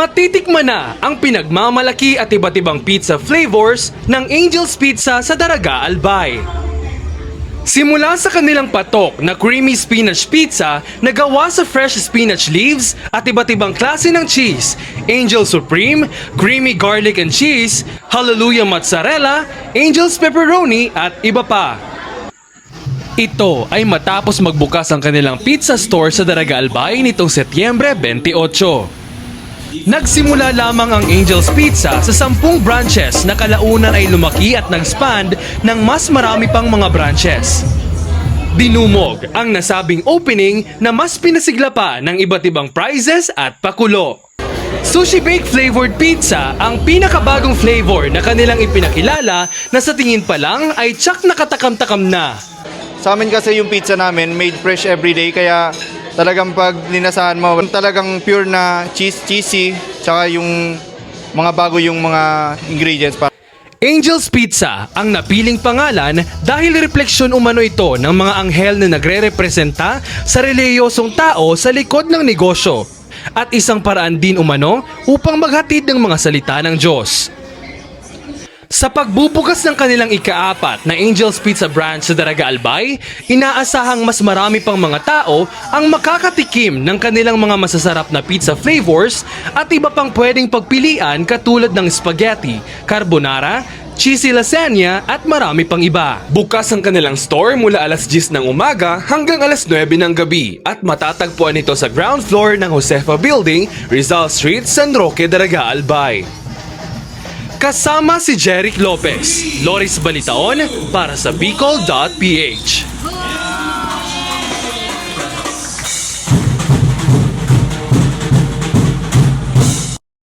Matitikman na ang pinagmamalaki at iba't ibang pizza flavors ng Angel's Pizza sa Daraga Albay. Simula sa kanilang patok na creamy spinach pizza na gawa sa fresh spinach leaves at iba't ibang klase ng cheese, Angel Supreme, creamy garlic and cheese, Hallelujah mozzarella, Angel's pepperoni at iba pa. Ito ay matapos magbukas ang kanilang pizza store sa Daraga Albay nitong Setyembre 28. Nagsimula lamang ang Angel's Pizza sa sampung branches na kalaunan ay lumaki at nag-expand ng mas marami pang mga branches. Dinumog ang nasabing opening na mas pinasigla pa ng iba't ibang prizes at pakulo. Sushi Bake Flavored Pizza ang pinakabagong flavor na kanilang ipinakilala na sa tingin pa lang ay tsak nakatakam-takam na. Sa amin kasi yung pizza namin made fresh every day kaya talagang pag linasahan mo talagang pure na cheese cheesy tsaka yung mga bago yung mga ingredients para Angel's Pizza ang napiling pangalan dahil refleksyon umano ito ng mga anghel na nagre-representa sa reliyosong tao sa likod ng negosyo at isang paraan din umano upang maghatid ng mga salita ng Diyos. Sa pagbubukas ng kanilang ikaapat na Angel's Pizza branch sa Daraga Albay, inaasahang mas marami pang mga tao ang makakatikim ng kanilang mga masasarap na pizza flavors at iba pang pwedeng pagpilian katulad ng spaghetti, carbonara, cheesy lasagna at marami pang iba. Bukas ang kanilang store mula alas 10 ng umaga hanggang alas 9 ng gabi at matatagpuan ito sa ground floor ng Josefa Building, Rizal Street, San Roque, Daraga Albay. Kasama si Jeric Lopez, Loris Balitaon para sa Bicol.ph.